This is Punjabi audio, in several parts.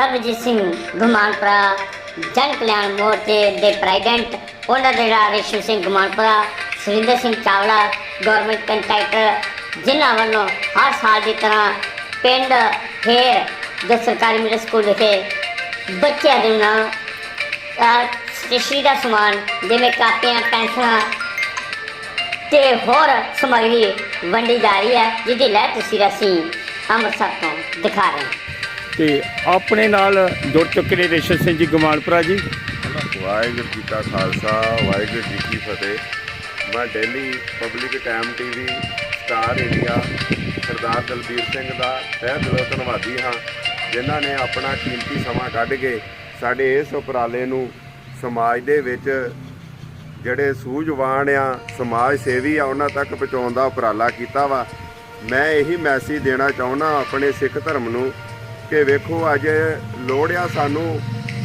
ਸਰਬਜੀਤ ਸਿੰਘ ਗੁਮਾਨਪੁਰਾ ਜਨ ਕਲਿਆਣ ਮੋਰਚੇ ਦੇ ਪ੍ਰੈਜ਼ੀਡੈਂਟ ਉਹਨਾਂ ਦੇ ਨਾਲ ਰੇਸ਼ਮ ਸਿੰਘ ਗੁਮਾਨਪੁਰਾ ਸੁਰਿੰਦਰ ਸਿੰਘ ਚਾਵਲਾ ਗਵਰਨਮੈਂਟ ਕੰਟਰੈਕਟਰ ਜਿਨ੍ਹਾਂ ਵੱਲੋਂ ਹਰ ਸਾਲ ਦੀ ਤਰ੍ਹਾਂ ਪਿੰਡ ਫੇਰ ਜੋ ਸਰਕਾਰੀ ਮਿਡਲ ਸਕੂਲ ਵਿਖੇ ਬੱਚਿਆਂ ਦੇ ਨਾਲ ਸਟੇਸ਼ਨਰੀ ਦਾ ਸਮਾਨ ਜਿਵੇਂ ਕਾਪੀਆਂ, ਪੈਨਸਲਾਂ ਤੇ ਹੋਰ ਸਮੱਗਰੀ ਵੰਡੀ ਜਾ ਰਹੀ ਹੈ, ਜਿਹਦੀ ਲੈ ਤੁਸੀਂ ਅਸੀਂ ਅੰਮ੍ਰਿਤਸਰ ਤੋਂ ਦਿਖਾ ਰਹੇ ਹਾਂ। ਤੇ ਆਪਣੇ ਨਾਲ ਜੁੜ ਚੁੱਕੇ ਨੇ ਰੇਸ਼ਮ ਸਿੰਘ ਜੀ ਗਮਾਨਪੁਰਾ ਜੀ। ਵਾਹਿਗੁਰੂ ਜੀ ਕਾ ਖਾਲਸਾ, ਵਾਹਿਗੁਰੂ ਜੀ ਕੀ ਫਤਿਹ। ਮੈਂ daily public time TV star India, Sardar Dalbir Singh ਦਾ ਤਹਿ ਦਿਲੋਂ ਧੰਨਵਾਦੀ ਹਾਂ, ਜਿਨ੍ਹਾਂ ਨੇ ਆਪਣਾ ਕੀਮਤੀ ਸਮਾਂ ਕੱਢ ਕੇ ਸਾਡੇ ਇਸ ਉਪਰਾਲੇ ਨੂੰ ਸਮਾਜ ਦੇ ਵਿੱਚ ਜਿਹੜੇ ਸੂਝਵਾਨ ਆ, ਸਮਾਜ ਸੇਵੀ ਆ, ਉਹਨਾਂ ਤੱਕ ਪਹੁੰਚਾਉਣ ਦਾ ਉਪਰਾਲਾ ਕੀਤਾ ਵਾ। ਮੈਂ ਇਹੀ ਮੈਸੇਜ ਦੇਣਾ ਚਾਹੁੰਦਾ, ਆਪਣੇ ਸਿੱਖ ਧਰਮ ਨੂੰ ਕਿ ਵੇਖੋ, ਅੱਜ ਲੋੜ ਆ ਸਾਨੂੰ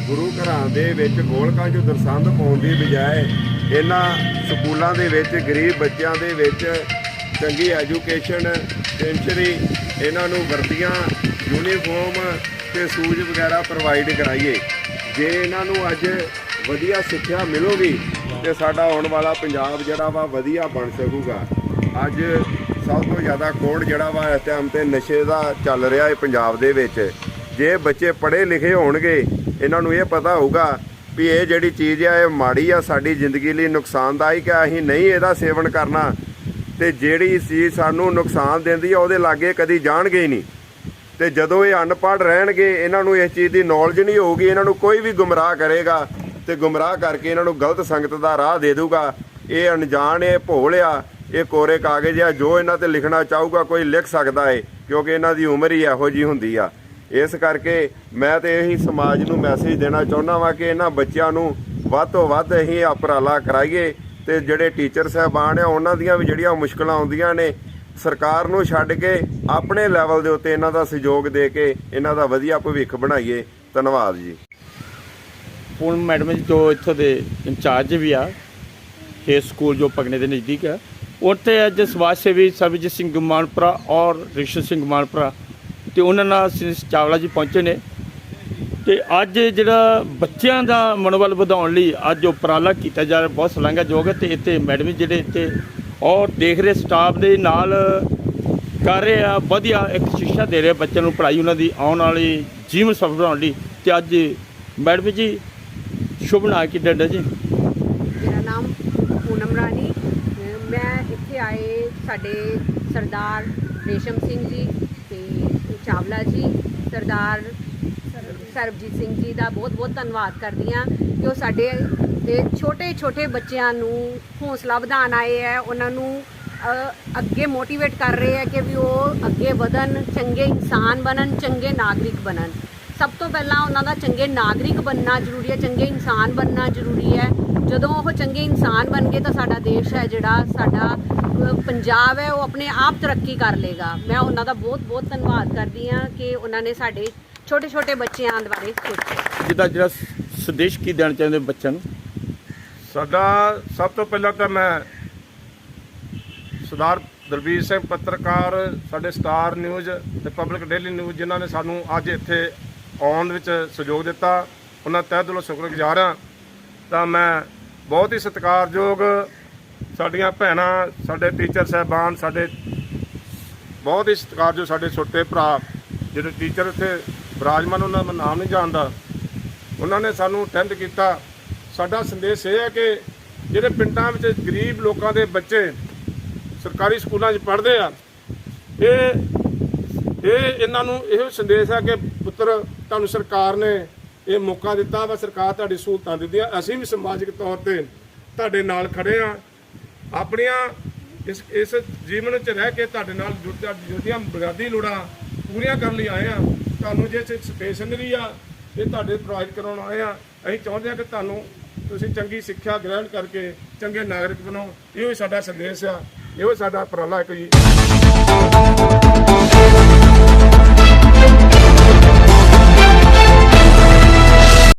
ਗੁਰੂ ਘਰਾਂ ਦੇ ਵਿੱਚ ਗੋਲਕਾਂ 'ਚ ਦਰਸੰਦ ਪਾਉਣ ਦੀ ਬਜਾਏ ਇਹਨਾਂ ਸਕੂਲਾਂ ਦੇ ਵਿੱਚ, ਗਰੀਬ ਬੱਚਿਆਂ ਦੇ ਵਿੱਚ ਚੰਗੀ ਐਜੂਕੇਸ਼ਨ ਸੈਂਚਰੀ ਇਹਨਾਂ ਨੂੰ ਵਰਦੀਆਂ, ਯੂਨੀਫਾਰਮ ਤੇ ਸੂਜ ਵਗੈਰਾ ਪ੍ਰੋਵਾਈਡ ਕਰਾਈਏ। ਜੇ ਇਹਨਾਂ ਨੂੰ ਅੱਜ ਵਧੀਆ ਸਿੱਖਿਆ ਮਿਲੂਗੀ ਤੇ ਸਾਡਾ ਆਉਣ ਵਾਲਾ ਪੰਜਾਬ ਜਿਹੜਾ ਵਾ ਵਧੀਆ ਬਣ ਸਕੂਗਾ। ਅੱਜ ਸਭ ਤੋਂ ਜ਼ਿਆਦਾ ਕੋਡ ਜਿਹੜਾ ਵਾ ਇਸ ਟਾਈਮ ਤੇ ਨਸ਼ੇ ਦਾ ਚੱਲ ਰਿਹਾ ਹੈ ਪੰਜਾਬ ਦੇ ਵਿੱਚ। ਜੇ ਬੱਚੇ ਪੜ੍ਹੇ ਲਿਖੇ ਹੋਣਗੇ, ਇਹਨਾਂ ਨੂੰ ਇਹ ਪਤਾ ਹੋਊਗਾ ਵੀ ਇਹ ਜਿਹੜੀ ਚੀਜ਼ ਆ, ਇਹ ਮਾੜੀ ਆ, ਸਾਡੀ ਜ਼ਿੰਦਗੀ ਲਈ ਨੁਕਸਾਨਦਾਇਕ ਆ, ਅਸੀਂ ਨਹੀਂ ਇਹਦਾ ਸੇਵਨ ਕਰਨਾ। ਤੇ ਜਿਹੜੀ ਚੀਜ਼ ਸਾਨੂੰ ਨੁਕਸਾਨ ਦਿੰਦੀ ਆ, ਉਹਦੇ ਲਾਗੇ ਕਦੀ ਜਾਣਗੇ ਹੀ ਨਹੀਂ। ਤੇ ਜਦੋਂ ਇਹ ਅਨਪੜ੍ਹ ਰਹਿਣਗੇ, ਇਹਨਾਂ ਨੂੰ ਇਸ ਚੀਜ਼ ਦੀ ਨੌਲੇਜ ਨਹੀਂ ਹੋਊਗੀ, ਇਹਨਾਂ ਨੂੰ ਕੋਈ ਵੀ ਗੁੰਮਰਾਹ ਕਰੇਗਾ ਤੇ ਗੁੰਮਰਾਹ ਕਰਕੇ ਇਹਨਾਂ ਨੂੰ ਗਲਤ ਸੰਗਤ ਦਾ ਰਾਹ ਦੇ ਦੇਊਗਾ। ਇਹ ਅਣਜਾਣ, ਇਹ ਭੋਲ ਆ ਇਹ ਕੋਰੇ ਕਾਗਜ਼ ਆ, ਜੋ ਇਹਨਾਂ ਤੇ ਲਿਖਣਾ ਚਾਹੂਗਾ ਕੋਈ ਲਿਖ ਸਕਦਾ ਏ, ਕਿਉਂਕਿ ਇਹਨਾਂ ਦੀ ਉਮਰ ਹੀ ਇਹੋ ਜੀ ਹੁੰਦੀ ਆ। ਇਸ ਕਰਕੇ ਮੈਂ ਤੇ ਇਹੀ ਸਮਾਜ ਨੂੰ ਮੈਸੇਜ ਦੇਣਾ ਚਾਹੁੰਦਾ ਵਾਂ ਕਿ ਇਹਨਾਂ ਬੱਚਿਆਂ ਨੂੰ ਵੱਧ ਤੋਂ ਵੱਧ ਅਸੀਂ ਉਪਰਾਲਾ ਕਰਾਈਏ ਤੇ ਜਿਹੜੇ ਟੀਚਰ ਸਾਹਿਬਾਨ ਆ, ਉਹਨਾਂ ਦੀਆਂ ਵੀ ਜਿਹੜੀਆਂ ਮੁਸ਼ਕਲਾਂ ਆਉਂਦੀਆਂ ਨੇ, ਸਰਕਾਰ ਨੂੰ ਛੱਡ ਕੇ ਆਪਣੇ ਲੈਵਲ ਦੇ ਉੱਤੇ ਇਹਨਾਂ ਦਾ ਸਹਿਯੋਗ ਦੇ ਕੇ ਇਹਨਾਂ ਦਾ ਵਧੀਆ ਭਵਿੱਖ ਬਣਾਈਏ। ਧੰਨਵਾਦ ਜੀ। ਹੁਣ ਮੈਡਮ ਜੀ ਜੋ ਇੱਥੋਂ ਦੇ ਇੰਚਾਰਜ ਵੀ ਆ, ਇਹ ਸਕੂਲ ਜੋ ਪਗਨੇ ਦੇ ਨਜ਼ਦੀਕ ਹੈ ਉੱਥੇ ਅੱਜ ਸਮਾਜ ਸੇਵੀ ਸਰਬਜੀਤ ਸਿੰਘ ਗਮਾਨਪੁਰਾ ਔਰ ਰਿਸ਼ਵ ਸਿੰਘ ਗਮਾਨਪੁਰਾ ਤੇ ਉਹਨਾਂ ਨਾਲ ਸਿੰਘ ਚਾਵਲਾ ਜੀ ਪਹੁੰਚੇ ਨੇ। ਤੇ ਅੱਜ ਜਿਹੜਾ ਬੱਚਿਆਂ ਦਾ ਮਨੋਬਲ ਵਧਾਉਣ ਲਈ ਅੱਜ ਉਪਰਾਲਾ ਕੀਤਾ ਜਾ ਰਿਹਾ, ਬਹੁਤ ਸ਼ਲਾਘਾਯੋਗ ਹੈ ਤੇ ਇੱਥੇ ਮੈਡਮ ਜਿਹੜੇ ਇੱਥੇ ਔਰ ਦੇਖ ਰਹੇ, ਸਟਾਫ ਦੇ ਨਾਲ ਕਰ ਰਹੇ ਆ, ਵਧੀਆ ਇੱਕ ਸਿੱਖਿਆ ਦੇ ਰਹੇ ਬੱਚਿਆਂ ਨੂੰ ਪੜ੍ਹਾਈ ਉਹਨਾਂ ਦੀ ਆਉਣ ਵਾਲੀ ਜੀਵਨ ਸਫਲ ਬਣਾਉਣ ਲਈ। ਤੇ ਅੱਜ ਮੈਡਮ ਜੀ, ਸ਼ੁਭ ਨਾ ਕੀ, ਡੰਡਾ ਜੀ ਮੇਰਾ ਨਾਮ ਪੂਨਮ ਰਾਣੀ ਅਹ ਮੈਂ ਇੱਥੇ ਆਏ ਸਾਡੇ ਸਰਦਾਰ ਰੇਸ਼ਮ ਸਿੰਘ ਜੀ ਤੇ ਚਾਵਲਾ ਜੀ, ਸਰਦਾਰ ਸਰਬਜੀਤ ਸਿੰਘ ਜੀ ਦਾ ਬਹੁਤ ਬਹੁਤ ਧੰਨਵਾਦ ਕਰਦੀ ਹਾਂ ਕਿ ਉਹ ਸਾਡੇ ਦੇ ਛੋਟੇ ਛੋਟੇ ਬੱਚਿਆਂ ਨੂੰ ਹੌਸਲਾ ਵਧਾਉਣ ਆਏ ਹੈ, ਉਹਨਾਂ ਨੂੰ ਅੱਗੇ ਮੋਟੀਵੇਟ ਕਰ ਰਹੇ ਹੈ ਕਿ ਵੀ ਉਹ ਅੱਗੇ ਵਧਣ, ਚੰਗੇ ਇਨਸਾਨ ਬਣਨ, ਚੰਗੇ ਨਾਗਰਿਕ ਬਣਨ। ਸਭ ਤੋਂ ਪਹਿਲਾਂ ਉਹਨਾਂ ਦਾ ਚੰਗੇ ਨਾਗਰਿਕ ਬਣਨਾ ਜ਼ਰੂਰੀ ਹੈ ਚੰਗੇ ਇਨਸਾਨ ਬਣਨਾ ਜ਼ਰੂਰੀ ਹੈ। ਜਦੋਂ ਉਹ ਚੰਗੇ ਇਨਸਾਨ ਬਣ ਗਏ ਤਾਂ ਸਾਡਾ ਦੇਸ਼ ਹੈ ਜਿਹੜਾ ਸਾਡਾ ਪੰਜਾਬ ਹੈ ਉਹ ਆਪਣੇ ਆਪ ਤਰੱਕੀ ਕਰ ਲੇਗਾ ਮੈਂ ਉਹਨਾਂ ਦਾ ਬਹੁਤ ਬਹੁਤ ਧੰਨਵਾਦ ਕਰਦੀ ਹਾਂ ਕਿ ਉਹਨਾਂ ਨੇ ਸਾਡੇ ਛੋਟੇ ਛੋਟੇ ਬੱਚਿਆਂ ਦੇ ਬਾਰੇ ਸੋਚਿਆ। ਜਿੱਦਾਂ ਜਿਹੜਾ ਸੰਦੇਸ਼ ਕੀ ਦੇਣਾ ਚਾਹੁੰਦੇ ਬੱਚਿਆਂ ਨੂੰ? ਸਾਡਾ ਸਭ ਤੋਂ ਪਹਿਲਾਂ ਤਾਂ ਮੈਂ ਸਰਦਾਰ ਦਲਬੀਰ ਸਿੰਘ ਪੱਤਰਕਾਰ ਸਾਡੇ ਸਟਾਰ ਨਿਊਜ਼ ਤੇ ਪਬਲਿਕ ਡੇਲੀ ਨਿਊਜ਼ ਜਿਨ੍ਹਾਂ ਨੇ ਸਾਨੂੰ ਅੱਜ ਇੱਥੇ ਆਉਣ ਵਿੱਚ ਸਹਿਯੋਗ ਦਿੱਤਾ, ਉਹਨਾਂ ਤਹਿ ਦਿਲੋਂ ਸ਼ੁਕਰਗੁਜ਼ਾਰ ਹਾਂ। ਤਾਂ ਮੈਂ ਬਹੁਤ ਹੀ ਸਤਿਕਾਰਯੋਗ ਸਾਡੀਆਂ ਭੈਣਾਂ, ਸਾਡੇ ਟੀਚਰ ਸਾਹਿਬਾਨ, ਸਾਡੇ ਬਹੁਤ ਹੀ ਸਤਿਕਾਰਯੋਗ ਸਾਡੇ ਛੋਟੇ ਭਰਾ, ਜਿਹੜੇ ਟੀਚਰ ਇੱਥੇ ਵਿਰਾਜਮਾਨ ਉਹਨਾਂ ਦਾ ਨਾਮ ਨਹੀਂ ਜਾਣਦਾ। ਉਹਨਾਂ ਨੇ ਸਾਨੂੰ ਅਟੈਂਡ ਕੀਤਾ। ਸਾਡਾ ਸੰਦੇਸ਼ ਇਹ ਹੈ ਕਿ ਜਿਹੜੇ ਪਿੰਡਾਂ ਵਿੱਚ ਗਰੀਬ ਲੋਕਾਂ ਦੇ ਬੱਚੇ ਸਰਕਾਰੀ ਸਕੂਲਾਂ 'ਚ ਪੜ੍ਹਦੇ ਆ, ਇਹ ਇਹ ਇਹਨਾਂ ਨੂੰ ਇਹੋ ਸੰਦੇਸ਼ ਹੈ ਕਿ ਪੁੱਤਰ, ਤੁਹਾਨੂੰ ਸਰਕਾਰ ਨੇ ਇਹ ਮੌਕਾ ਦਿੱਤਾ ਵਾ, ਸਰਕਾਰ ਤੁਹਾਡੀ ਸਹੂਲਤਾਂ ਦਿੰਦੀ ਆ। ਅਸੀਂ ਵੀ ਸਮਾਜਿਕ ਤੌਰ ਤੇ ਤੁਹਾਡੇ ਨਾਲ ਖੜੇ ਆ। ਆਪਣੀਆਂ ਇਸ ਇਸ ਜੀਵਨ 'ਚ ਰਹਿ ਕੇ ਤੁਹਾਡੇ ਨਾਲ ਜੁੜ- ਜਿਹੜੀਆਂ ਬੁਨਿਆਦੀ ਲੋੜਾਂ ਪੂਰੀਆਂ ਕਰਨ ਲਈ ਆਏ ਆ, ਤੁਹਾਨੂੰ ਜੇ ਸਟੇਸ਼ਨਰੀ ਆ, ਇਹ ਤੁਹਾਡੇ ਪ੍ਰੋਵਾਈਡ ਕਰਾਉਣ ਆਏ ਆ, ਅਸੀਂ ਚਾਹੁੰਦੇ ਆ ਕਿ ਤੁਹਾਨੂੰ ਤੁਸੀਂ ਚੰਗੀ ਸਿੱਖਿਆ ਗ੍ਰਹਿਣ ਕਰਕੇ ਚੰਗੇ ਨਾਗਰਿਕ ਬਣੋ। ਇਹੋ ਹੀ ਸਾਡਾ ਸੰਦੇਸ਼ ਆ। ਇਹੋ ਹੀ ਸਾਡਾ ਉਪਰਾਲਾ ਹੈ ਜੀ